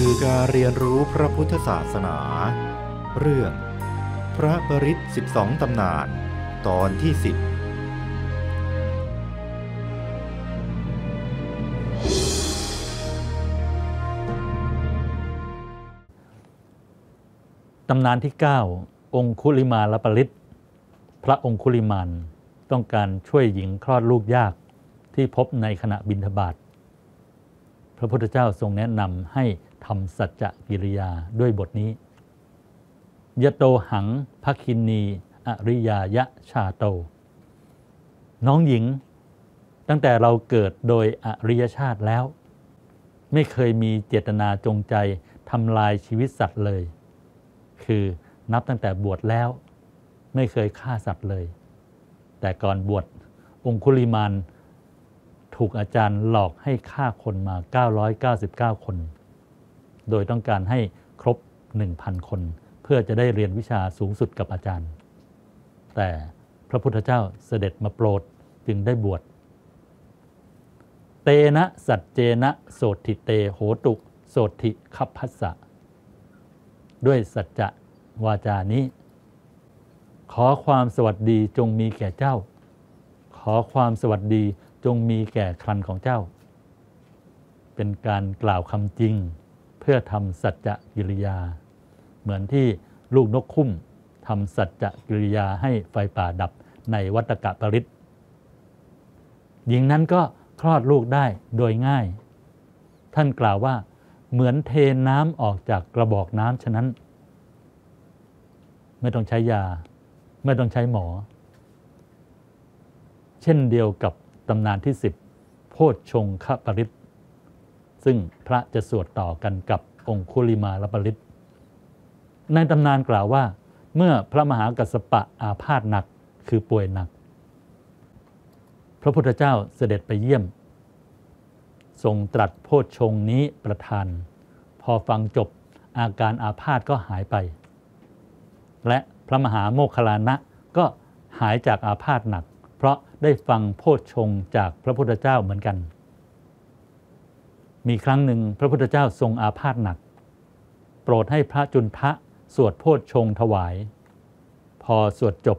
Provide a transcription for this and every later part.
สื่อการเรียนรู้พระพุทธศาสนา เรื่อง พระบริษสิบสองตำนาน ตอนที่สิบตำนานที่ 9 องคุลิมาลปริตพระองคุลิมานต้องการช่วยหญิงคลอดลูกยากที่พบในขณะบินทบาทพระพุทธเจ้าทรงแนะนำให้ ทำสัจจกิริยาด้วยบทนี้ยะโตหังภคินีอริยายะชาโต น้องหญิง ตั้งแต่เราเกิดโดยอริยชาติแล้ว ไม่เคยมีเจตนาจงใจทำลายชีวิตสัตว์เลย คือนับตั้งแต่บวชแล้ว ไม่เคยฆ่าสัตว์เลย แต่ก่อนบวชองคุลิมานถูกอาจารย์หลอกให้ฆ่าคนมา 999 คน โดยต้องการให้ครบ 1,000 คน เพื่อจะได้เรียนวิชาสูงสุดกับอาจารย์ แต่พระพุทธเจ้าเสด็จมาโปรดจึงได้บวช เตนะสัจเจนะโสติเตโหตุโสติคัพพัสสะด้วยสัจจะวาจานี้ ขอความสวัสดีจงมีแก่เจ้า ขอความสวัสดีจงมีแก่ครันของเจ้า เป็นการกล่าวคำจริง พื่อทำสัจจะกิริยา เหมือนที่ลูกนกคุ้มทำสัจจะกิริยาให้ไฟป่าดับในวัตกะปริศหญิงนั้นก็คลอดลูกได้โดยง่าย ท่านกล่าวว่าเหมือนเทน้ำออกจากกระบอกน้ำฉะนั้น ไม่ต้องใช้ยา ไม่ต้องใช้หมอ เช่นเดียวกับตำนานที่10โพชฌงคปริต ซึ่งพระจะสวดต่อกันกับองคุลิมาลปริตในตำนานกล่าวว่า เมื่อพระมหากัสสปะอาพาธหนักคือป่วยหนัก พระพุทธเจ้าเสด็จไปเยี่ยม ทรงตรัสโพชฌงนี้ประทาน พอฟังจบอาการอาพาธก็หายไป และพระมหาโมคคลานะก็หายจากอาพาธหนัก เพราะได้ฟังโพชฌงจากพระพุทธเจ้าเหมือนกัน มีครั้งหนึ่งพระพุทธเจ้าทรงอาพาธหนัก โปรดให้พระจุนทะสวดโพชฌงถวาย พอสวดจบ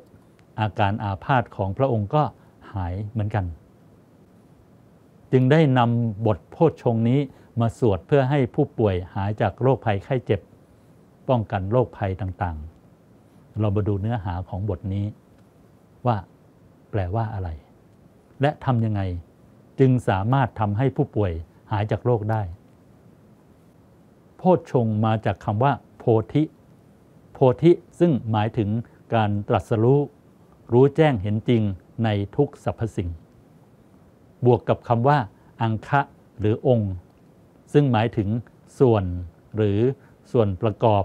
อาการอาพาธของพระองค์ก็หายเหมือนกัน จึงได้นำบทโพชฌงนี้มาสวดเพื่อให้ผู้ป่วยหายจากโรคภัยไข้เจ็บ ป้องกันโรคภัยต่างๆ เรามาดูเนื้อหาของบทนี้ ว่าแปลว่าอะไร และทำยังไงจึงสามารถทำให้ผู้ป่วย หายจากโรคได้ โพชฌงมาจากคำว่า โพธิ โพธิซึ่งหมายถึงการตรัสรู้รู้แจ้งเห็นจริงในทุกสรรพสิ่ง บวกกับคำว่า อังคะหรือองค์ ซึ่งหมายถึงส่วนหรือส่วนประกอบ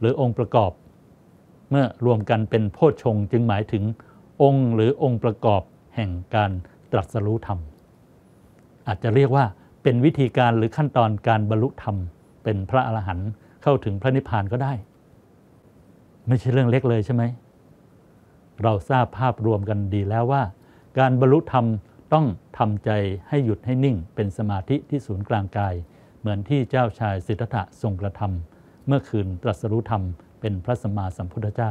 หรือองค์ประกอบ เมื่อรวมกันเป็นโพชฌงจึงหมายถึง องค์หรือองค์ประกอบแห่งการตรัสรู้ธรรม อาจจะเรียกว่า เป็นวิธีการหรือขั้นตอนการบรรลุธรรม เป็นพระอรหันต์เข้าถึงพระนิพพานก็ได้ ไม่ใช่เรื่องเล็กเลยใช่ไหม เราทราบภาพรวมกันดีแล้วว่า การบรรลุธรรมต้องทำใจให้หยุดให้นิ่ง เป็นสมาธิที่ศูนย์กลางกาย เหมือนที่เจ้าชายสิทธัตถะทรงกระทำเมื่อคืนตรัสรู้ธรรมเป็นพระสัมมาสัมพุทธเจ้า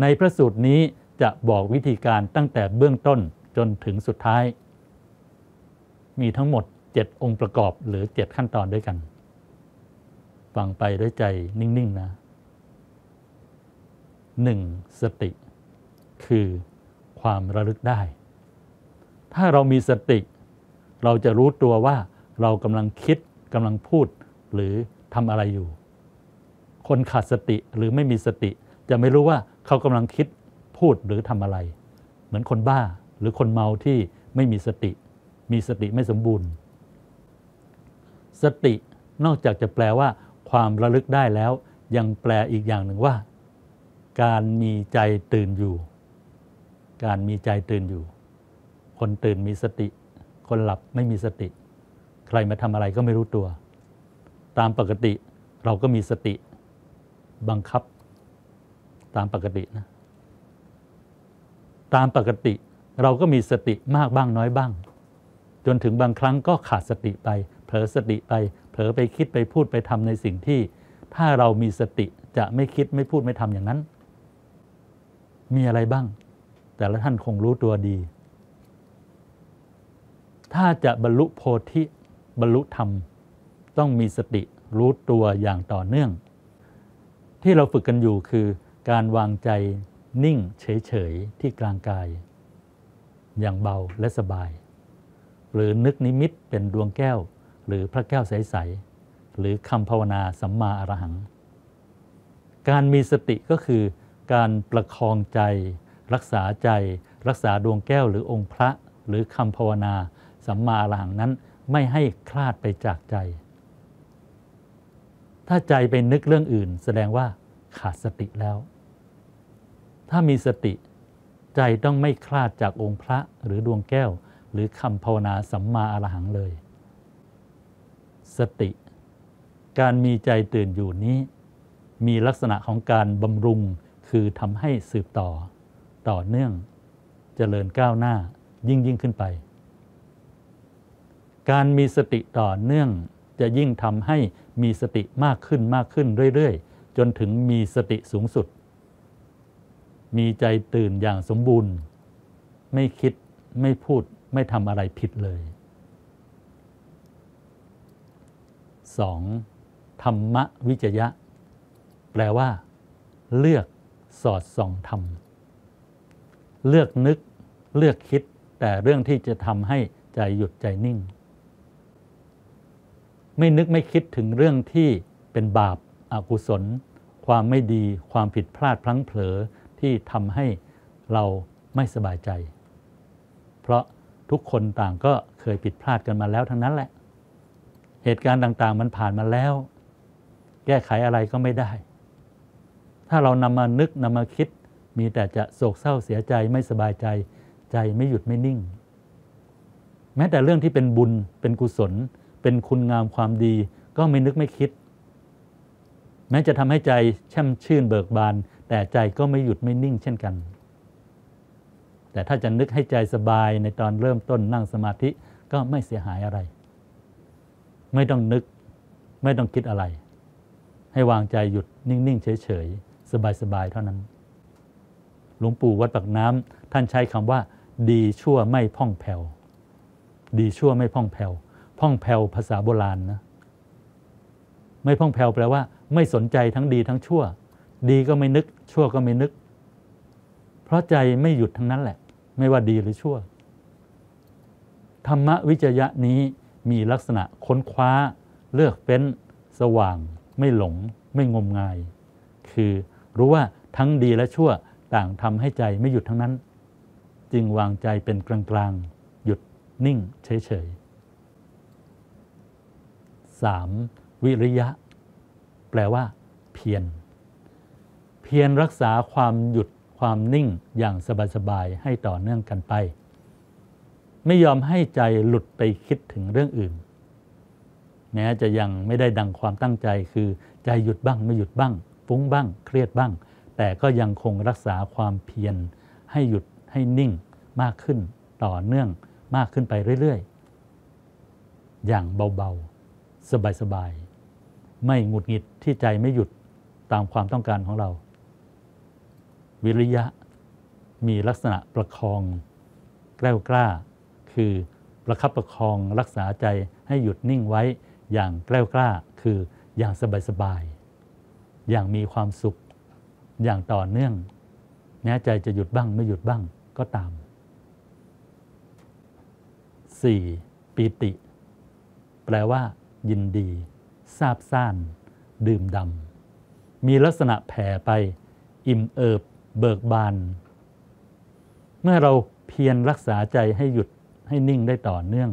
ในพระสูตรนี้จะบอกวิธีการตั้งแต่เบื้องต้นจนถึงสุดท้าย มีทั้งหมด 7 องค์ประกอบหรือ 7 ขั้นตอนด้วยกัน ฟังไปด้วยใจนิ่ง ๆ นะ 1. สติ คือความระลึกได้ ถ้าเรามีสติ เราจะรู้ตัวว่าเรากำลังคิดกำลังพูดหรือทำอะไรอยู่ คนขาดสติหรือไม่มีสติ จะไม่รู้ว่าเขากำลังคิดพูดหรือทำอะไร เหมือนคนบ้าหรือคนเมาที่ไม่มีสติ มีสติไม่สมบูรณ์ สตินอกจากจะแปลว่า ความระลึกได้แล้ว ยังแปลอีกอย่างหนึ่งว่า การมีใจตื่นอยู่ การมีใจตื่นอยู่ คนตื่นมีสติ คนหลับไม่มีสติ ใครมาทำอะไรก็ไม่รู้ตัว ตามปกติเราก็มีสติ บังคับ ตามปกตินะตามปกติเราก็มีสติมากบ้างน้อยบ้าง จนถึงบางครั้งก็ขาดสติไป เผลอสติไป เผลอไปคิดไปพูดไปทำในสิ่งที่ ถ้าเรามีสติจะไม่คิดไม่พูดไม่ทำอย่างนั้น มีอะไรบ้าง แต่ละท่านคงรู้ตัวดี ถ้าจะบรรลุโพธิบรรลุธรรม ต้องมีสติรู้ตัวอย่างต่อเนื่อง ที่เราฝึกกันอยู่คือ การวางใจนิ่งเฉย ๆ ที่กลางกาย อย่างเบาและสบาย หรือนึกนิมิตเป็นดวงแก้ว หรือพระแก้วใสๆหรือคำภาวนาสัมมาอรหัง การมีสติก็คือการประคองใจ รักษาใจ รักษาดวงแก้วหรือองค์พระ หรือคำภาวนา สัมมาอรหังนั้นไม่ให้คลาดไปจากใจ ถ้าใจไปนึกเรื่องอื่น แสดงว่าขาดสติแล้ว ถ้ามีสติใจต้องไม่คลาดจากองค์พระหรือดวงแก้ว หรือคำภาวนาสัมมาอรหังเลย สติ การมีใจตื่นอยู่นี้ มีลักษณะของการบำรุงคือทำให้สืบต่อ ต่อเนื่องจเจริญก้าวหน้ายิ่งยิ่งขึ้นไป การมีสติต่อเนื่องจะยิ่งทำให้มีสติมากขึ้นมากขึ้นเรื่อยๆ จนถึงมีสติสูงสุด มีใจตื่นอย่างสมบูรณ์ ไม่คิดไม่พูด ไม่ทำอะไรผิดเลย 2. ธรรมวิจยะ แปลว่า เลือกสอดส่องธรรม เลือกนึกเลือกคิด แต่เรื่องที่จะทำให้ใจหยุดใจนิ่ง ไม่นึกไม่คิดถึงเรื่องที่เป็นบาปอากุศล ความไม่ดีความผิดพลาดพลั้งเผลอที่ทำให้เราไม่สบายใจ เพราะ ทุกคนต่างก็เคยผิดพลาดกันมาแล้วทั้งนั้นแหละ เหตุการณ์ต่างๆ มันผ่านมาแล้ว แก้ไขอะไรก็ไม่ได้ ถ้าเรานำมานึกนำมาคิด มีแต่จะโศกเศร้าเสียใจไม่สบายใจ ใจไม่หยุดไม่นิ่ง แม้แต่เรื่องที่เป็นบุญเป็นกุศล เป็นคุณงามความดี ก็ไม่นึกไม่คิด แม้จะทำให้ใจแช่มชื่นเบิกบาน แต่ใจก็ไม่หยุดไม่นิ่งเช่นกัน แต่ถ้าจะนึกให้ใจสบายในตอนเริ่มต้นนั่งสมาธิก็ไม่เสียหายอะไร ไม่ต้องนึก ไม่ต้องคิดอะไร ให้วางใจหยุดนิ่ง ๆ เฉย ๆ สบาย ๆ เท่านั้น หลวงปู่วัดปักน้ำท่านใช้คำว่า ดีชั่วไม่พ่องแผ่วดีชั่วไม่พ่องแผ่วพ่องแผ่วภาษาโบราณนะไม่พ่องแผ่วแปลว่า ไม่สนใจทั้งดีทั้งชั่ว ดีก็ไม่นึก ชั่วก็ไม่นึก เพราะใจไม่หยุดทั้งนั้นแหละ ไม่ว่าดีหรือชั่ว ธรรมวิจยะนี้มีลักษณะค้นคว้า เลือกเฟ้น สว่าง ไม่หลง ไม่งมงาย คือรู้ว่าทั้งดีและชั่วต่างทำให้ใจไม่หยุดทั้งนั้น จึงวางใจเป็นกลางๆ หยุดนิ่งเฉยๆ 3. วิริยะ แปลว่า เพียรเพียรรักษาความหยุด ความนิ่งอย่างสบายๆให้ต่อเนื่องกันไป ไม่ยอมให้ใจหลุดไปคิดถึงเรื่องอื่น แม้จะยังไม่ได้ดังความตั้งใจคือใจหยุดบ้างไม่หยุดบ้างฟุ้งบ้าง เครียดบ้าง แต่ก็ยังคงรักษาความเพียรให้หยุดให้นิ่งมากขึ้นต่อเนื่องมากขึ้นไปเรื่อยๆ อย่างเบาๆ สบายๆ ไม่หงุดหงิดที่ใจไม่หยุดตามความต้องการของเรา วิริยะ มีลักษณะประคองแกล้วกล้า คือประคับประคองรักษาใจให้หยุดนิ่งไว้อย่างแกล้วกล้า คืออย่างสบายๆอย่างมีความสุขอย่างต่อเนื่องแม้ใจจะหยุดบ้างไม่หยุดบ้างก็ตาม 4. ปีติ แปลว่า ยินดีซาบซ่าน ดื่มดำมีลักษณะแผ่ไป อิ่มเอิบ เบิกบาน เมื่อเราเพียรรักษาใจให้หยุดให้นิ่งได้ต่อเนื่อง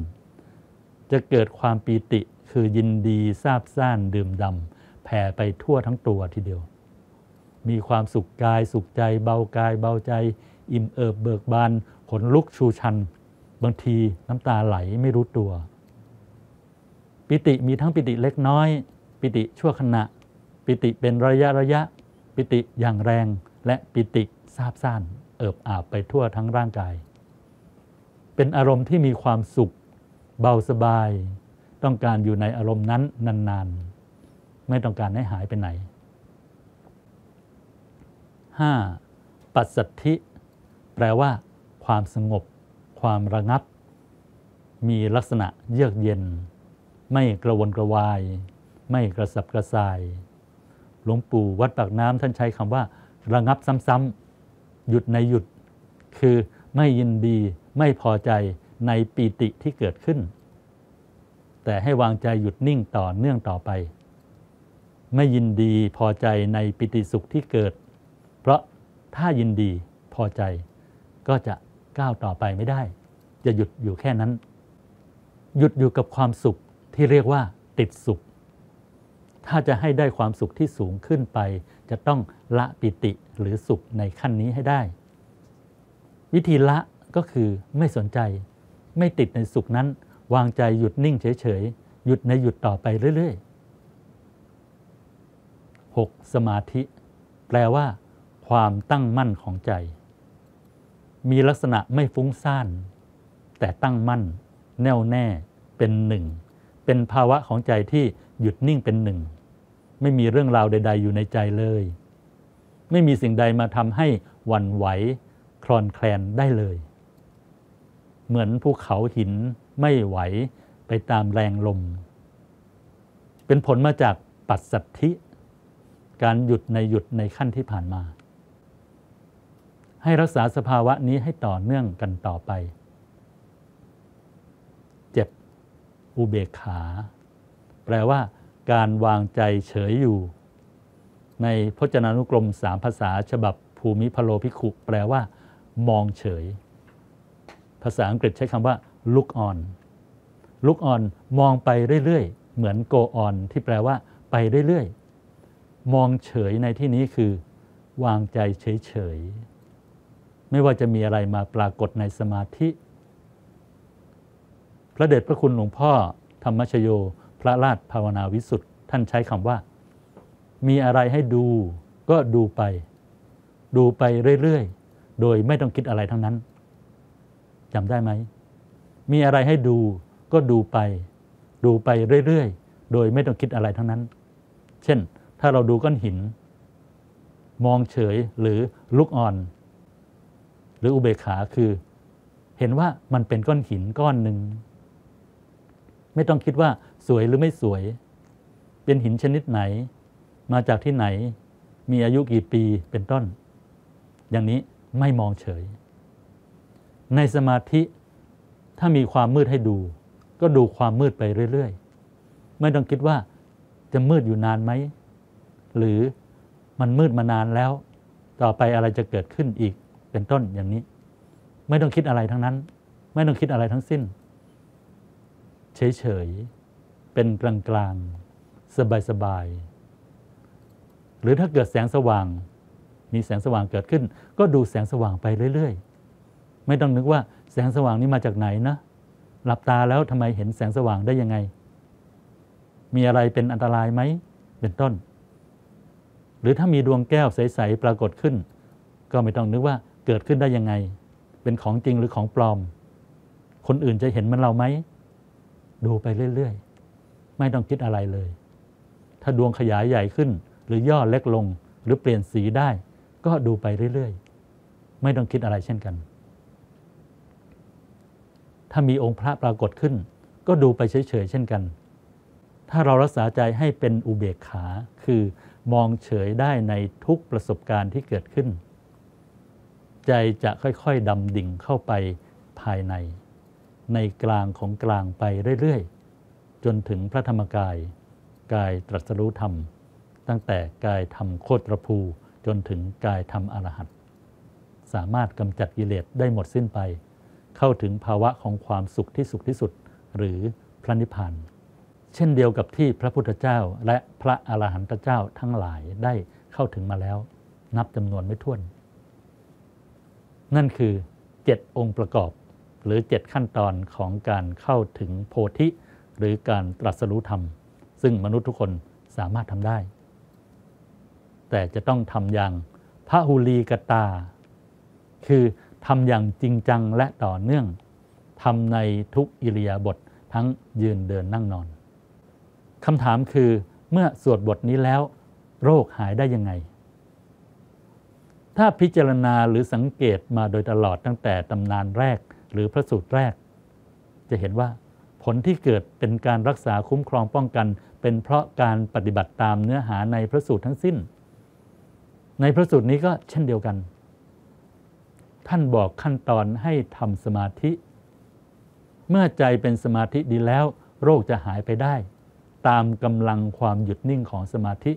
จะเกิดความปีติคือยินดีซาบซ่านดื่มดำแผ่ไปทั่วทั้งตัวทีเดียว มีความสุขกายสุขใจ เบากายเบาใจ อิ่มเอิบเบิกบานขนลุกชูชัน บางทีน้ำตาไหลไม่รู้ตัว ปิติมีทั้งปิติเล็กน้อย ปิติชั่วขณะ ปิติเป็นระยะระยะ ปิติอย่างแรง และปิติซาบซ่านเอิบอาบไปทั่วทั้งร่างกาย เป็นอารมณ์ที่มีความสุข เบาสบาย ต้องการอยู่ในอารมณ์นั้นนานๆ ไม่ต้องการให้หายไปไหน 5. ปัสสัทธิ แปลว่า ความสงบ ความระงับ มีลักษณะเยือกเย็น ไม่กระวนกระวาย ไม่กระสับกระส่าย หลวงปู่วัดปากน้ำท่านใช้คำว่า ระงับซ้ำๆหยุดในหยุด คือไม่ยินดีไม่พอใจในปีติที่เกิดขึ้น แต่ให้วางใจหยุดนิ่งต่อเนื่องต่อไป ไม่ยินดีพอใจในปิติสุขที่เกิด เพราะถ้ายินดีพอใจ ก็จะก้าวต่อไปไม่ได้ จะหยุดอยู่แค่นั้น หยุดอยู่กับความสุขที่เรียกว่าติดสุข ถ้าจะให้ได้ความสุขที่สูงขึ้นไป จะต้องละปิติหรือสุขในขั้นนี้ให้ได้ วิธีละก็คือไม่สนใจ ไม่ติดในสุขนั้น วางใจหยุดนิ่งเฉยๆ หยุดในหยุดต่อไปเรื่อยๆ 6. สมาธิ แปลว่า ความตั้งมั่นของใจ มีลักษณะไม่ฟุ้งซ่าน แต่ตั้งมั่น แน่วแน่เป็นหนึ่ง เป็นภาวะของใจที่หยุดนิ่งเป็นหนึ่ง ไม่มีเรื่องราวใด ๆ อยู่ในใจเลย ไม่มีสิ่งใดมาทำให้หวั่นไหวคลอนแคลนได้เลย เหมือนภูเขาหินไม่ไหวไปตามแรงลม เป็นผลมาจากปัสสัทธิ การหยุดในหยุดในขั้นที่ผ่านมา ให้รักษาสภาวะนี้ให้ต่อเนื่องกันต่อไป 7. อุเบกขา แปลว่า การวางใจเฉยอยู่ ในพจนานุกรมสามภาษาฉบับภูมิพโลพิคุแปลว่า มองเฉย ภาษาอังกฤษใช้คำว่า look on look on มองไปเรื่อยๆ เหมือน go on ที่แปลว่า ไปเรื่อยๆ มองเฉยในที่นี้คือ วางใจเฉยๆ ไม่ว่าจะมีอะไรมาปรากฏในสมาธิ พระเดชพระคุณหลวงพ่อธรรมชโย พระราชภาวนาวิสุทธ์ท่านใช้คำว่า มีอะไรให้ดูก็ดูไป ดูไปเรื่อยๆ โดยไม่ต้องคิดอะไรทั้งนั้นจำได้ไหม มีอะไรให้ดูก็ดูไป ดูไปเรื่อยๆ โดยไม่ต้องคิดอะไรทั้งนั้น เช่น ถ้าเราดูก้อนหิน มองเฉยหรือลุกอ่อน หรืออุเบกขาคือ เห็นว่ามันเป็นก้อนหินก้อนหนึ่ง ไม่ต้องคิดว่าสวยหรือไม่สวย เป็นหินชนิดไหน มาจากที่ไหน มีอายุกี่ปีเป็นต้น อย่างนี้ไม่มองเฉย ในสมาธิถ้ามีความมืดให้ดู ก็ดูความมืดไปเรื่อยๆ ไม่ต้องคิดว่าจะมืดอยู่นานไหม หรือมันมืดมานานแล้ว ต่อไปอะไรจะเกิดขึ้นอีกเป็นต้นอย่างนี้ ไม่ต้องคิดอะไรทั้งนั้น ไม่ต้องคิดอะไรทั้งสิ้น เฉยๆ เป็นกลางๆ สบายๆ หรือถ้าเกิดแสงสว่าง มีแสงสว่างเกิดขึ้น ก็ดูแสงสว่างไปเรื่อยๆ ไม่ต้องนึกว่าแสงสว่างนี้มาจากไหนนะ หลับตาแล้วทำไมเห็นแสงสว่างได้ยังไง มีอะไรเป็นอันตรายไหม เป็นต้น หรือถ้ามีดวงแก้วใสๆ ปรากฏขึ้น ก็ไม่ต้องนึกว่าเกิดขึ้นได้ยังไง เป็นของจริงหรือของปลอม คนอื่นจะเห็นมันเราไหม ดูไปเรื่อยๆ ไม่ต้องคิดอะไรเลย ถ้าดวงขยายใหญ่ขึ้น หรือย่อเล็กลงหรือเปลี่ยนสีได้ ก็ดูไปเรื่อยๆ ไม่ต้องคิดอะไรเช่นกัน ถ้ามีองค์พระปรากฏขึ้น ก็ดูไปเฉยๆเช่นกัน ถ้าเรารักษาใจให้เป็นอุเบกขา คือมองเฉยได้ในทุกประสบการณ์ที่เกิดขึ้น ใจจะค่อยๆดำดิ่งเข้าไปภายใน ในกลางของกลางไปเรื่อยๆ จนถึงพระธรรมกาย กายตรัสรู้ธรรม ตั้งแต่กายธรรมโคตรภู จนถึงกายธรรมอรหัตสามารถกำจัดกิเลสได้หมดสิ้นไป เข้าถึงภาวะของความสุขที่สุขที่สุด หรือพระนิพพานเช่นเดียวกับที่พระพุทธเจ้าและพระอรหันตเจ้าทั้งหลายได้เข้าถึงมาแล้ว นับจำนวนไม่ถ้วน นั่นคือเจ็ดองค์ประกอบ หรือเจ็ดขั้นตอนของการเข้าถึงโพธิ หรือการตรัสรู้ธรรม ซึ่งมนุษย์ทุกคนสามารถทำได้ แต่จะต้องทำอย่างพระหุลีกตา คือทำอย่างจริงจังและต่อเนื่องทำในทุกอิริยาบถทั้งยืนเดินนั่งนอนคำถามคือเมื่อสวดบทนี้แล้ว โรคหายได้ยังไง ถ้าพิจารณาหรือสังเกตมาโดยตลอดตั้งแต่ตำนานแรก หรือพระสูตรแรก จะเห็นว่าผลที่เกิดเป็นการรักษาคุ้มครองป้องกัน เป็นเพราะการปฏิบัติตามเนื้อหาในพระสูตรทั้งสิ้น ในพระสูตรนี้ก็เช่นเดียวกัน ท่านบอกขั้นตอนให้ทำสมาธิ เมื่อใจเป็นสมาธิดีแล้ว โรคจะหายไปได้ ตามกำลังความหยุดนิ่งของสมาธิ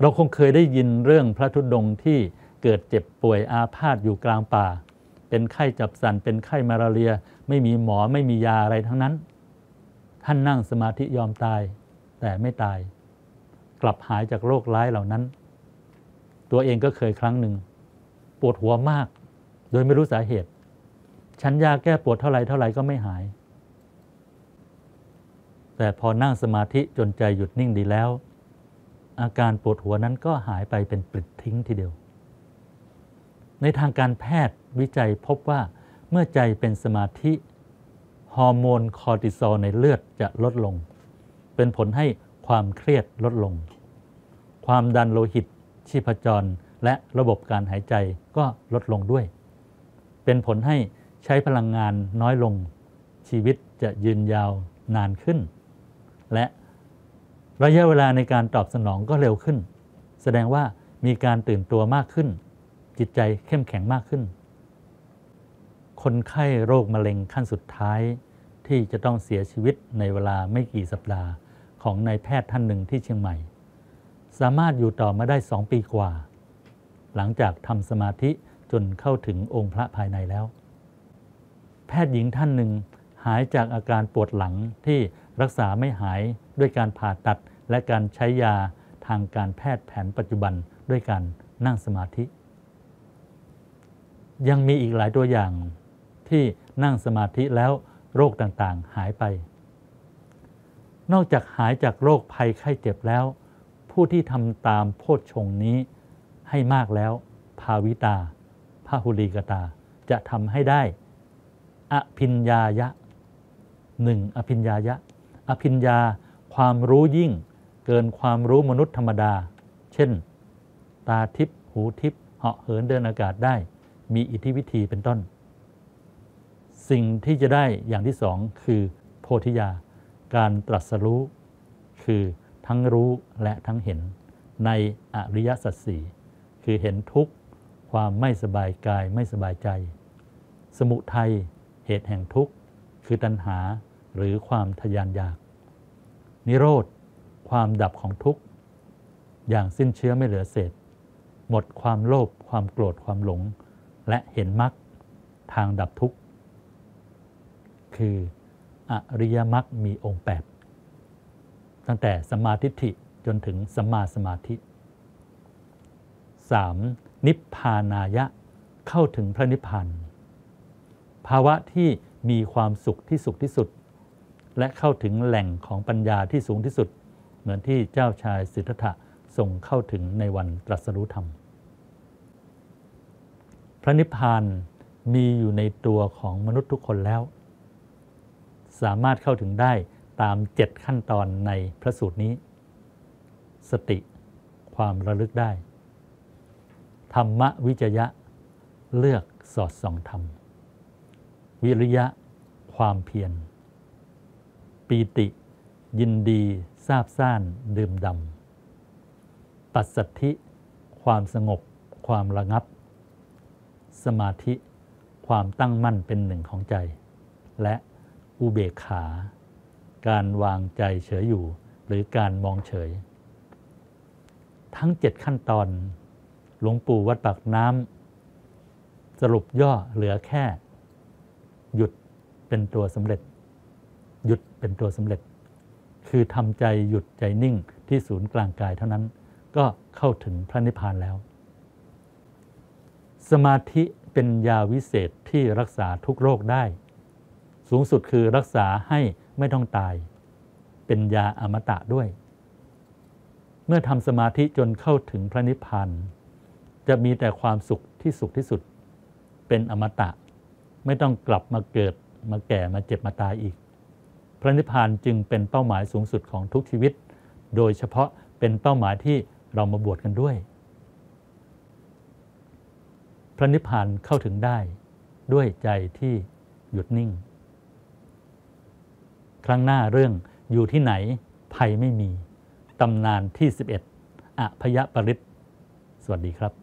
เราคงเคยได้ยินเรื่องพระธุดงที่เกิดเจ็บป่วยอาพาธอยู่กลางป่า เป็นไข้จับสันเป็นไข้มาลาเรีย ไม่มีหมอไม่มียาอะไรทั้งนั้น ท่านนั่งสมาธิยอมตาย แต่ไม่ตาย กลับหายจากโรคร้ายเหล่านั้น ตัวเองก็เคยครั้งหนึ่ง ปวดหัวมาก โดยไม่รู้สาเหตุ ฉันยาแก้ปวดเท่าไรเท่าไรก็ไม่หาย แต่พอนั่งสมาธิจนใจหยุดนิ่งดีแล้ว อาการปวดหัวนั้นก็หายไปเป็นปลิดทิ้งทีเดียว ในทางการแพทย์วิจัยพบว่าเมื่อใจเป็นสมาธิ ฮอร์โมนคอร์ติซอลในเลือดจะลดลง เป็นผลให้ความเครียดลดลง ความดันโลหิต ชีพจร และระบบการหายใจก็ลดลงด้วย เป็นผลให้ใช้พลังงานน้อยลง ชีวิตจะยืนยาวนานขึ้น และระยะเวลาในการตอบสนองก็เร็วขึ้น แสดงว่ามีการตื่นตัวมากขึ้น จิตใจเข้มแข็งมากขึ้น คนไข้โรคมะเร็งขั้นสุดท้ายที่จะต้องเสียชีวิตในเวลาไม่กี่สัปดาห์ของนายแพทย์ท่านหนึ่งที่เชียงใหม่ สามารถอยู่ต่อมาได้สองปีกว่า หลังจากทำสมาธิจนเข้าถึงองค์พระภายในแล้ว แพทย์หญิงท่านหนึ่งหายจากอาการปวดหลังที่รักษาไม่หายด้วยการผ่าตัดและการใช้ยาทางการแพทย์แผนปัจจุบันด้วยการนั่งสมาธิ ยังมีอีกหลายตัวอย่างที่นั่งสมาธิแล้วโรคต่างๆ หายไป นอกจากหายจากโรคภัยไข้เจ็บแล้ว ผู้ที่ทำตามโพชฌงนี้ให้มากแล้ว ภาวิตาพาหุลีกตา จะทำให้ได้ อภิญญายะหนึ่งอภิญญายะ อภิญญาความรู้ยิ่ง เกินความรู้มนุษย์ธรรมดา เช่น ตาทิพหูทิพเหาะเหินเดินอากาศได้ มีอิทธิวิธีเป็นต้น สิ่งที่จะได้อย่างที่สองคือโพธิญาการตรัสรู้คือทั้งรู้และทั้งเห็น ในอริยสัจสี่คือเห็นทุกข์ความไม่สบายกายไม่สบายใจ สมุทัยเหตุแห่งทุกข์คือตัณหาหรือความทยานอยาก นิโรธ ความดับของทุกข์ อย่างสิ้นเชื้อไม่เหลือเศษ หมดความโลภความโกรธความหลง และเห็นมรรคทางดับทุกข์ คืออริยมรรคมีองค์ 8 ตั้งแต่สมาทิฏฐิจนถึงสมมาสมาธิ 3. นิพพานายะเข้าถึงพระนิพพานภาวะที่มีความสุขที่สุขที่สุด และเข้าถึงแหล่งของปัญญาที่สูงที่สุด เหมือนที่เจ้าชายสิทธัตถะส่งเข้าถึงในวันตรัสรู้ธรรม พระนิพพานมีอยู่ในตัวของมนุษย์ทุกคนแล้ว สามารถเข้าถึงได้ตามเจ็ดขั้นตอนในพระสูตรนี้ สติความระลึกได้ ธรรมวิจยะ เลือกสอดส่องธรรม วิริยะ ความเพียรปีติ ยินดีซาบซ่านดื่มดำปัสสัทธิ ความสงบ ความระงับ สมาธิความตั้งมั่นเป็นหนึ่งของใจ และอุเบกขา การวางใจเฉยอยู่ หรือการมองเฉย ทั้งเจ็ดขั้นตอน หลวงปู่วัดปากน้ำสรุปย่อเหลือแค่ หยุดเป็นตัวสำเร็จ หยุดเป็นตัวสำเร็จ คือทำใจหยุดใจนิ่งที่ศูนย์กลางกายเท่านั้น ก็เข้าถึงพระนิพพานแล้ว สมาธิเป็นยาวิเศษที่รักษาทุกโรคได้ สูงสุดคือรักษาให้ไม่ต้องตาย เป็นยาอมตะด้วย เมื่อทำสมาธิจนเข้าถึงพระนิพพานจะมีแต่ความสุขที่สุขที่สุด เป็นอมตะ ไม่ต้องกลับมาเกิดมาแก่มาเจ็บมาตายอีก พระนิพพานจึงเป็นเป้าหมายสูงสุดของทุกชีวิต โดยเฉพาะเป็นเป้าหมายที่เรามาบวชกันด้วย ระนิพพานเข้าถึงได้ ด้วยใจที่หยุดนิ่ง ครั้งหน้าเรื่องอยู่ที่ไหนภัยไม่มี ตำนานที่ 11อภยปริศสวัสดีครับ